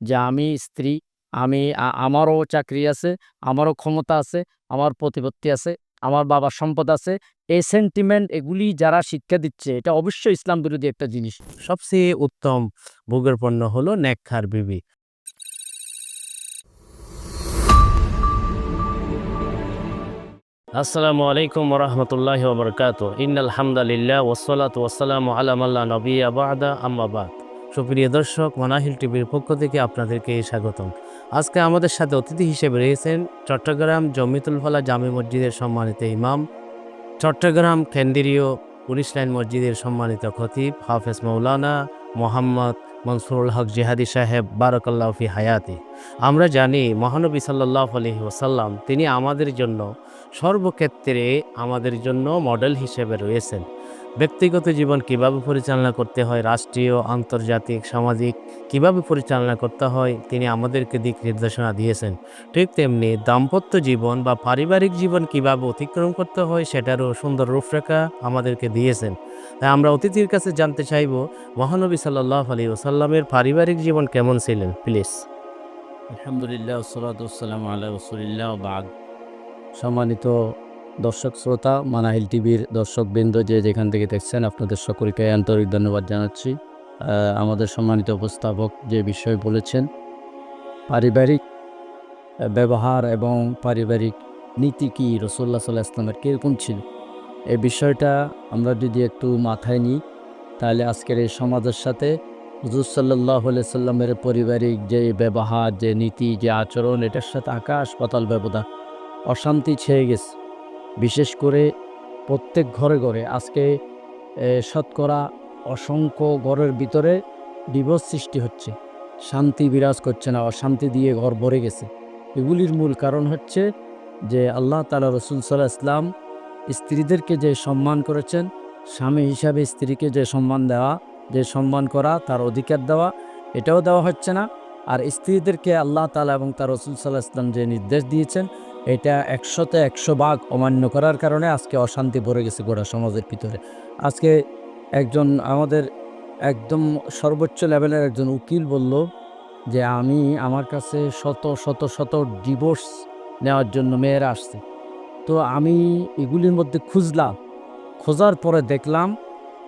যে আমি স্ত্রী আমি আমারও চাকরি আছে আমারও ক্ষমতা আছে আমার প্রতিপত্তি আছে আমার বাবার সম্পদ আছে। এই সেন্টিমেন্ট এগুলি যারা শিক্ষা দিচ্ছে এটা অবশ্যই ইসলাম বিরোধী একটা জিনিস। সবচেয়ে উত্তম ভোগের পণ্য হলো নেকখার বিবি। আসসালামু আলাইকুম রহমতুল্লাহ বরকাত ইন্নাল হামদালিল্লাহ ওসলাত ওসালাম আলামাল্লা নবী আবাদা আম্মাবাদ সুপ্রিয় দর্শক, মানাহিল টিভির পক্ষ থেকে আপনাদেরকে স্বাগতম। আজকে আমাদের সাথে অতিথি হিসেবে রয়েছেন চট্টগ্রাম জমিতুল ফলা জামে মসজিদের সম্মানিত ইমাম, চট্টগ্রাম কেন্দ্রীয় পুলিশ লাইন মসজিদের সম্মানিত খতিব হাফেজ মৌলানা মোহাম্মদ মনসুরুল হক জিহাদি সাহেব, বারকাল্লাহ ফি হায়াতি। আমরা জানি মহানবী সাল্লাহ আলহি ওসাল্লাম তিনি আমাদের জন্য সর্বক্ষেত্রে আমাদের জন্য মডেল হিসেবে রয়েছেন। ব্যক্তিগত জীবন কীভাবে পরিচালনা করতে হয়, রাষ্ট্রীয়, আন্তর্জাতিক, সামাজিক কীভাবে পরিচালনা করতে হয়, তিনি আমাদেরকে দিক নির্দেশনা দিয়েছেন। ঠিক তেমনি দাম্পত্য জীবন বা পারিবারিক জীবন কীভাবে অতিক্রম করতে হয়, সেটারও সুন্দর রূপরেখা আমাদেরকে দিয়েছেন। তাই আমরা অতিথির কাছে জানতে চাইব, মহানবী সাল্লাহ আলী ওসাল্লামের পারিবারিক জীবন কেমন ছিলেন, প্লিজ। আলহামদুলিল্লাহ সালাতাম আল্লাহ সম্মানিত দর্শক শ্রোতা, মানাহিল টিভির দর্শক বৃন্দ যে যেখান থেকে দেখছেন, আপনাদের সকলকে আন্তরিক ধন্যবাদ জানাচ্ছি। আমাদের সম্মানিত উপস্থাপক যে বিষয় বলেছেন, পারিবারিক ব্যবহার এবং পারিবারিক নীতি কি রসুল্লাহ সাল্লাহ ইসলামের কীরকম ছিল? এই বিষয়টা আমরা যদি একটু মাথায় নিই, তাহলে আজকের এই সমাজের সাথে হুজুর সাল্লাহ সাল্লামের পারিবারিক যে ব্যবহার, যে নীতি, যে আচরণ, এটার সাথে আকাশ পাতাল ব্যবধান, অশান্তি ছেয়ে গেছে। বিশেষ করে প্রত্যেক ঘরে ঘরে আজকে শতকরা অসংখ্য ঘরের ভিতরে ডিভোর্স সৃষ্টি হচ্ছে। শান্তি বিরাজ করছে না, অশান্তি দিয়ে ঘর ভরে গেছে। এগুলির মূল কারণ হচ্ছে যে আল্লাহ তালা রসুল সাল্লাহ ইসলাম স্ত্রীদেরকে যে সম্মান করেছেন, স্বামী হিসাবে স্ত্রীকে যে সম্মান দেওয়া, যে সম্মান করা, তার অধিকার দেওয়া, এটাও দেওয়া হচ্ছে না। আর স্ত্রীদেরকে আল্লাহ তালা এবং তার রসুল সাল্লাহ ইসলাম যে নির্দেশ দিয়েছেন এটা একশোতে একশো ভাগ অমান্য করার কারণে আজকে অশান্তি পড়ে গেছে গোটা সমাজের ভিতরে। আজকে একজন আমাদের একদম সর্বোচ্চ লেভেলের একজন উকিল বলল যে, আমি আমার কাছে শত শত শত ডিভোর্স নেওয়ার জন্য মেয়েরা আসছে। তো আমি এগুলির মধ্যে খুঁজলাম। খোঁজার পরে দেখলাম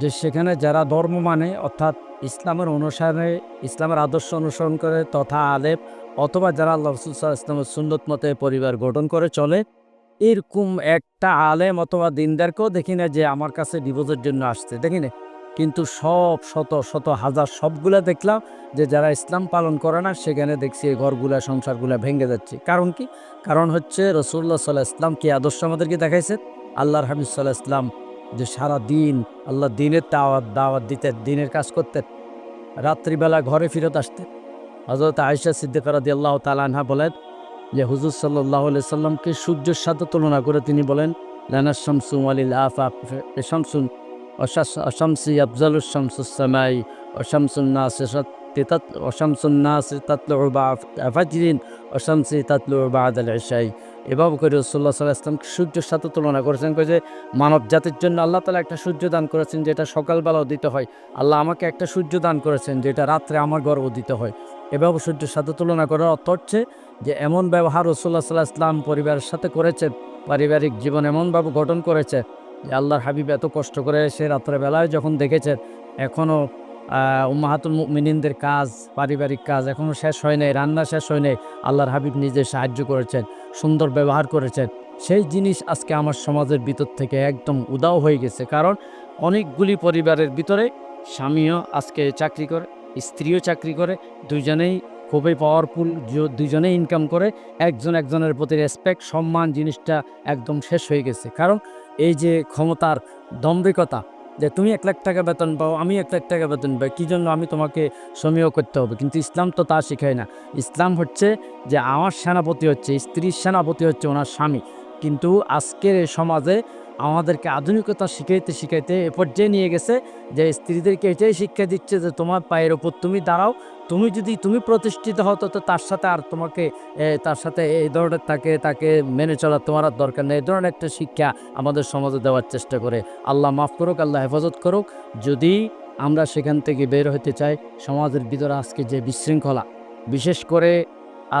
যে, সেখানে যারা ধর্ম মানে অর্থাৎ ইসলামের অনুসারে, ইসলামের আদর্শ অনুসরণ করে তথা আলেপ অথবা যারা আল্লাহ রসুল সাল্লাল্লাহু ইসলামের সুন্নত মতে পরিবার গঠন করে চলে, এরকম একটা আলেম অথবা দিনদারকেও দেখি না যে আমার কাছে ডিভোর্সের জন্য আসছে। দেখি না? কিন্তু সব শত শত, হাজার সবগুলা দেখলাম যে যারা ইসলাম পালন করে না, সেখানে দেখছি এই ঘরগুলা, সংসারগুলা ভেঙে যাচ্ছে। কারণ কি? কারণ হচ্ছে রসুল্লাহ সাল্লাহ ইসলাম কি আদর্শ আমাদেরকে দেখাইছে? আল্লাহর হাবিব সাল্লাহ ইসলাম যে সারা দিন আল্লাহ দিনের দাওয়াত দাওয়াত দিতেন, দিনের কাজ করতেন। রাত্রিবেলা ঘরে ফিরত আসতেন। হজরত আয়সা সিদ্দিক রাদি আল্লাহ তালানহা বলেন যে হুজুর সাল্লাহ সাল্লামকে সূর্যের সাথে তুলনা করে তিনি বলেন, লানা শামসুম আলিল আফা শামসুন অশামসি আফজালুস শামসুসামাই অশামসুন না তেতাত তাতলু বা ফাজরিন অশামসি তাতলু বাদ আল ইশাই এভাবে করে রসুল্লাহ সাল্লাহ ইসলামকে সূর্যের সাথে তুলনা করেছেন যে মানব জাতির জন্য আল্লাহ তালা একটা সূর্য দান করেছেন যেটা সকালবেলাও দিতে হয়। আল্লাহ আমাকে একটা সূর্য দান করেছেন যেটা রাত্রে আমার গর্ব দিতে হয়। এভাবে সূর্যের সাথে তুলনা করার অর্থ হচ্ছে যে এমন ব্যবহার রসুল্লাহ সাল্লাহ ইসলাম পরিবারের সাথে করেছেন। পারিবারিক জীবন এমনভাবে গঠন করেছে যে আল্লাহর হাবিব এত কষ্ট করে সে রাত্রেবেলায় যখন দেখেছেন, এখনও উম্মাহাতুল মিনিনদের কাজ, পারিবারিক কাজ এখনও শেষ হয় নাই, রান্না শেষ হয় নাই। আল্লাহর হাবিব নিজে সাহায্য করেছেন, সুন্দর ব্যবহার করেছেন। সেই জিনিস আজকে আমার সমাজের ভিতর থেকে একদম উদাও হয়ে গেছে। কারণ অনেকগুলি পরিবারের ভিতরে স্বামীও আজকে চাকরি করে, স্ত্রীও চাকরি করে, দুইজনেই খুবই পাওয়ারফুল দুইজনেই ইনকাম করে, একজন একজনের প্রতি রেসপেক্ট সম্মান জিনিসটা একদম শেষ হয়ে গেছে। কারণ এই যে ক্ষমতার দম্ভিকতা যে তুমি এক লাখ টাকা বেতন পাও, আমি এক লাখ টাকা বেতন পাই, কী জন্য আমি তোমাকে সমীহ করতে হবে? কিন্তু ইসলাম তো তা শেখায় না। ইসলাম হচ্ছে যে আমার সেনাপতি হচ্ছে, স্ত্রীর সেনাপতি হচ্ছে ওনার স্বামী। কিন্তু আজকের এই সমাজে আমাদেরকে আধুনিকতা শিখাইতে শিখাইতে এ পর্যায়ে নিয়ে গেছে যে স্ত্রীদেরকে এটাই শিক্ষা দিচ্ছে যে তোমার পায়ের ওপর তুমি দাঁড়াও, তুমি যদি তুমি প্রতিষ্ঠিত হতো তো তার সাথে আর তোমাকে তার সাথে এই ধরনের তাকে তাকে মেনে চলার তোমার আর দরকার নেই। এই ধরনের একটা শিক্ষা আমাদের সমাজে দেওয়ার চেষ্টা করে। আল্লাহ মাফ করুক, আল্লাহ হেফাজত করুক। যদি আমরা সেখান থেকে বের হতে চাই, সমাজের ভিতরে আজকে যে বিশৃঙ্খলা, বিশেষ করে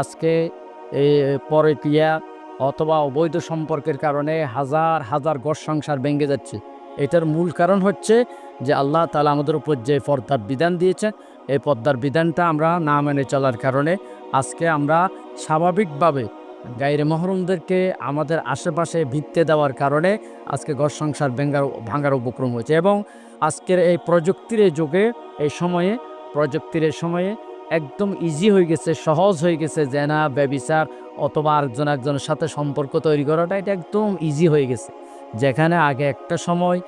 আজকে পরে পরকিয়া অথবা অবৈধ সম্পর্কের কারণে হাজার হাজার ঘর সংসার ভেঙে যাচ্ছে। এটার মূল কারণ হচ্ছে যে আল্লাহ তালা আমাদের উপর যে পর্দার বিধান দিয়েছেন, এই পর্দার বিধানটা আমরা না মেনে চলার কারণে আজকে আমরা স্বাভাবিকভাবে গাইরে মহরমদেরকে আমাদের আশেপাশে ভিত্তে দেওয়ার কারণে আজকে ঘর সংসার ভেঙ্গার ভাঙার উপক্রম হয়েছে এবং আজকের এই প্রযুক্তির যুগে, এই সময়ে, প্রযুক্তির সময়ে একদম ইজি হয়ে গেছে, সহজ হয়ে গেছে জেনা ব্যবিচার অথবা আরেকজন একজনের সাথে সম্পর্ক তৈরি করাটা এটা একদম ইজি হয়ে গেছে। যেখানে আগে একটা সময়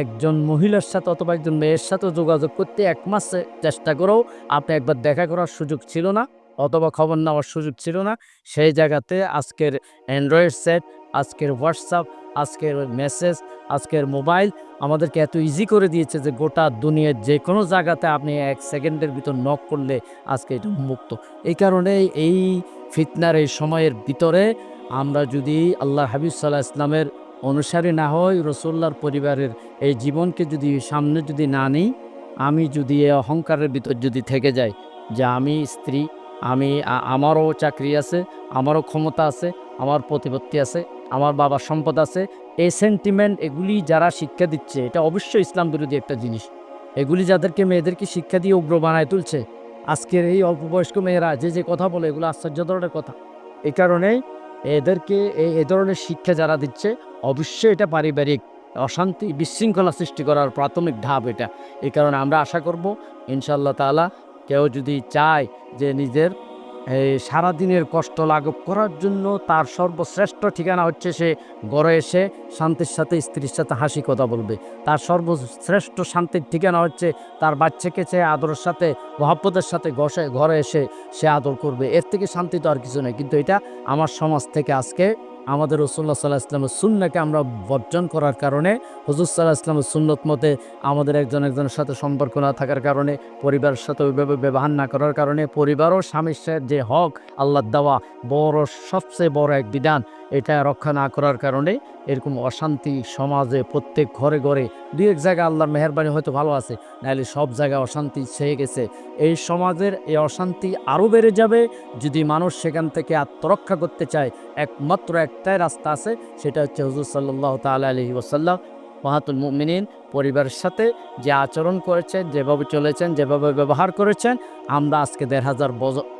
একজন মহিলার সাথে অথবা একজন মেয়ের সাথে যোগাযোগ করতে এক মাস চেষ্টা করেও আপনি একবার দেখা করার সুযোগ ছিল না, অথবা খবর নেওয়ার সুযোগ ছিল না। সেই জায়গাতে আজকের অ্যান্ড্রয়েড সেট আজকের হোয়াটসঅ্যাপ আজকের মেসেজ আজকের মোবাইল আমাদেরকে এত ইজি করে দিয়েছে যে গোটা দুনিয়ার যে কোনো জায়গাতে আপনি এক সেকেন্ডের ভিতর নক করলে আজকে এটা মুক্ত। এই কারণে এই ফিতনার এই সময়ের ভিতরে আমরা যদি আল্লাহ হাবিব সাল্লাহ ইসলামের অনুসারী না হই রসুল্লার পরিবারের এই জীবনকে যদি সামনে যদি না নিই, আমি যদি এই অহংকারের ভিতর যদি থেকে যাই যে আমি স্ত্রী, আমি আমারও চাকরি আছে, আমারও ক্ষমতা আছে, আমার প্রতিপত্তি আছে, আমার বাবার সম্পদ আছে, এই সেন্টিমেন্ট এগুলি যারা শিক্ষা দিচ্ছে, এটা অবশ্যই ইসলাম বিরোধী একটা জিনিস। এগুলি যাদেরকে, মেয়েদেরকে শিক্ষা দিয়ে উগ্র বানায় তুলছে আজকের এই অল্প বয়স্ক মেয়েরা যে যে কথা বলে, এগুলো আশ্চর্য ধরনের কথা। এই কারণেই এদেরকে এই এ ধরনের শিক্ষা যারা দিচ্ছে, অবশ্যই এটা পারিবারিক অশান্তি বিশৃঙ্খলা সৃষ্টি করার প্রাথমিক ধাপ এটা। এই কারণে আমরা আশা করব ইনশাল্লাহ তালা কেউ যদি চায় যে নিজের সারাদিনের কষ্ট লাঘব করার জন্য তার সর্বশ্রেষ্ঠ ঠিকানা হচ্ছে সে ঘরে এসে শান্তির সাথে, স্ত্রীর সাথে হাসি কথা বলবে। তার সর্বশ্রেষ্ঠ শান্তির ঠিকানা হচ্ছে তার বাচ্চাকে সে আদরের সাথে, মহাব্বতের সাথে ঘরে এসে সে আদর করবে। এর থেকে শান্তি তো আর কিছু নেই। কিন্তু এটা আমার সমাজ থেকে আজকে আমাদের রসুল্লাহ সাল্লাহ ইসলামের সুন্নাকে আমরা বর্জন করার কারণে, হজুর সাল্লাহ ইসলামের সুন্নত মতে আমাদের একজন একজনের সাথে সম্পর্ক না থাকার কারণে, পরিবারের সাথে ওইভাবে ব্যবহার না করার কারণে, পরিবারও স্বামীর যে হক আল্লাহ দেওয়া বড়, সবচেয়ে বড় এক বিধান। এটা রক্ষা না করার কারণে এরকম অশান্তি সমাজে প্রত্যেক ঘরে ঘরে দু এক জায়গায় আল্লাহর মেহরবানি হয়তো ভালো আছে, নাহলে সব জায়গায় অশান্তি ছেয়ে গেছে। এই সমাজের এই অশান্তি আরও বেড়ে যাবে যদি মানুষ সেখান থেকে আত্মরক্ষা করতে চায়। একমাত্র একটাই রাস্তা আছে, সেটা হচ্ছে হুজুর সাল্লাহ তালা আলহি ওসাল্লাম মাহাতুল মুমিনিন পরিবারের সাথে যে আচরণ করেছেন, যেভাবে চলেছেন, যেভাবে ব্যবহার করেছেন। আমরা আজকে দেড় হাজার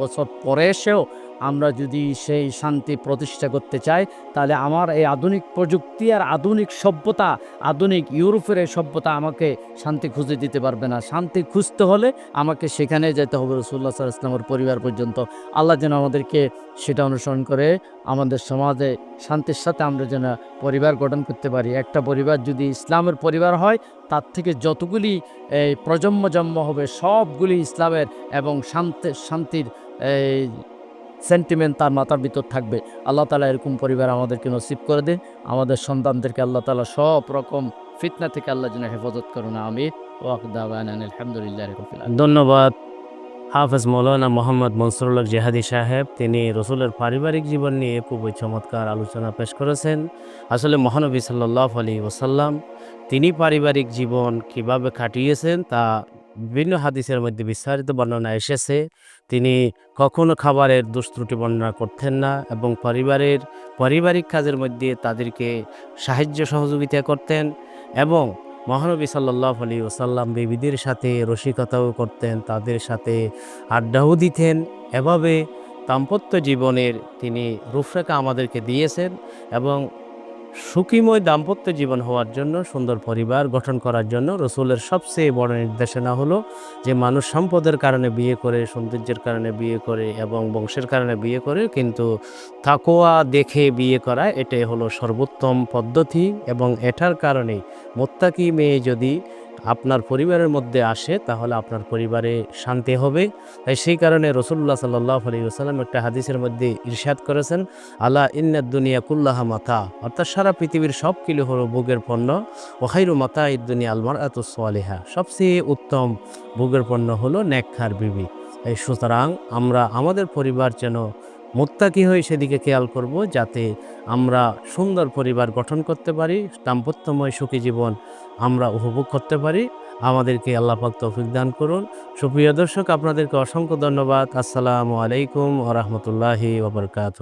বছর পরে এসেও আমরা যদি সেই শান্তি প্রতিষ্ঠা করতে চাই, তাহলে আমার এই আধুনিক প্রযুক্তি আর আধুনিক সভ্যতা, আধুনিক ইউরোপের এই সভ্যতা আমাকে শান্তি খুঁজে দিতে পারবে না। শান্তি খুঁজতে হলে আমাকে সেখানে যেতে হবে রসুল্লাহ সাল ইসলামের পরিবার পর্যন্ত। আল্লাহ যেন আমাদেরকে সেটা অনুসরণ করে, আমাদের সমাজে শান্তির সাথে আমরা যেন পরিবার গঠন করতে পারি। একটা পরিবার যদি ইসলামের পরিবার হয়, তার থেকে যতগুলি এই প্রজন্ম জন্ম হবে, সবগুলি ইসলামের এবং শান্তি, শান্তির এই সেন্টিমেন্ট তার মাথার ভিতর থাকবে। আল্লাহ তালা এরকম পরিবার আমাদেরকে নসিব করে দে আমাদের সন্তানদেরকে আল্লাহ তালা সব রকম ফিতনা থেকে আল্লাহ যেন হেফাজত করুন। আমি আলহামদুলিল্লাহ। ধন্যবাদ। হাফেজ মৌলানা মোহাম্মদ মনসুরুল্লাহ জেহাদি সাহেব, তিনি রসুলের পারিবারিক জীবন নিয়ে খুবই চমৎকার আলোচনা পেশ করেছেন। আসলে মহানবী সাল্লাহ আলী ওসাল্লাম তিনি পারিবারিক জীবন কীভাবে কাটিয়েছেন তা বিভিন্ন হাদিসের মধ্যে বিস্তারিত বর্ণনা এসেছে। তিনি কখনো খাবারের দুষ্ত্রুটি বর্ণনা করতেন না এবং পরিবারের পারিবারিক কাজের মধ্যে তাদেরকে সাহায্য সহযোগিতা করতেন এবং মহানবী সাল্লাহ আলী ওসাল্লাম বিবিদের সাথে রসিকতাও করতেন, তাদের সাথে আড্ডাও দিতেন। এভাবে দাম্পত্য জীবনের তিনি রূপরেখা আমাদেরকে দিয়েছেন এবং সুখীময় দাম্পত্য জীবন হওয়ার জন্য, সুন্দর পরিবার গঠন করার জন্য রসুলের সবচেয়ে বড় নির্দেশনা হলো যে মানুষ সম্পদের কারণে বিয়ে করে, সৌন্দর্যের কারণে বিয়ে করে এবং বংশের কারণে বিয়ে করে, কিন্তু থাকোয়া দেখে বিয়ে করা, এটাই হলো সর্বোত্তম পদ্ধতি এবং এটার কারণে মোত্তাকি মেয়ে যদি আপনার পরিবারের মধ্যে আসে, তাহলে আপনার পরিবারে শান্তি হবে। তাই সেই কারণে রসুল্লাহ সাল্লাহ আলী ওসালাম একটা হাদিসের মধ্যে ইরশাদ করেছেন আল্লাহ ইন্নাদ দুনিয়া কুল্লাহা মাতা অর্থাৎ সারা পৃথিবীর সব কিলো হলো ভোগের পণ্য ওহাইরু মাতা ইদ্দুনিয়া আলমার এত সোয়ালিহা সবচেয়ে উত্তম ভোগের পণ্য হলো নেকখার বিবি। এই সুতরাং আমরা, আমাদের পরিবার যেন মোত্তাকি হয়ে সেদিকে খেয়াল করব যাতে আমরা সুন্দর পরিবার গঠন করতে পারি, দাম্পত্যময় সুখী জীবন আমরা উপভোগ করতে পারি। আমাদেরকে আল্লাপাক তৌফিক দান করুন। সুপ্রিয় দর্শক, আপনাদেরকে অসংখ্য ধন্যবাদ। আসসালামু আলাইকুম ওরহমতুল্লাহি ওবরকাত